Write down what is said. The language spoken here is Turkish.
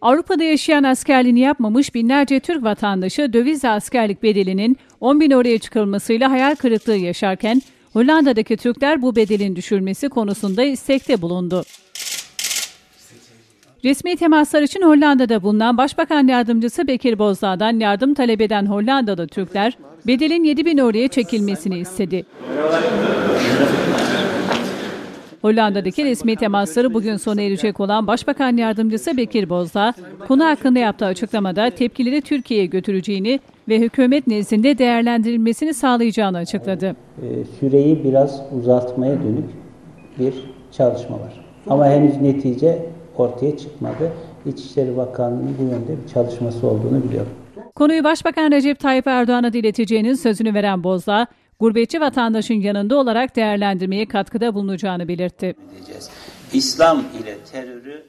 Avrupa'da yaşayan askerliğini yapmamış binlerce Türk vatandaşı dövizle askerlik bedelinin 10 bin oraya çıkarılmasıyla hayal kırıklığı yaşarken Hollanda'daki Türkler bu bedelin düşürülmesi konusunda istekte bulundu. Resmi temaslar için Hollanda'da bulunan Başbakan Yardımcısı Bekir Bozdağ'dan yardım talep eden Hollandalı Türkler, bedelin 7 bin oraya çekilmesini istedi. Hollanda'daki resmi temasları bugün sona erecek olan Başbakan Yardımcısı Bekir Bozdağ, konu hakkında yaptığı açıklamada tepkileri Türkiye'ye götüreceğini ve hükümet nezdinde değerlendirilmesini sağlayacağını açıkladı. e, süreyi biraz uzatmaya dönük bir çalışma var. Ama henüz netice ortaya çıkmadı. İçişleri Bakanlığı'nın bu yönde bir çalışması olduğunu biliyorum. Konuyu Başbakan Recep Tayyip Erdoğan'a dileteceğinin sözünü veren Bozdağ, gurbetçi vatandaşın yanında olarak değerlendirmeye katkıda bulunacağını belirtti. İslam ile terörü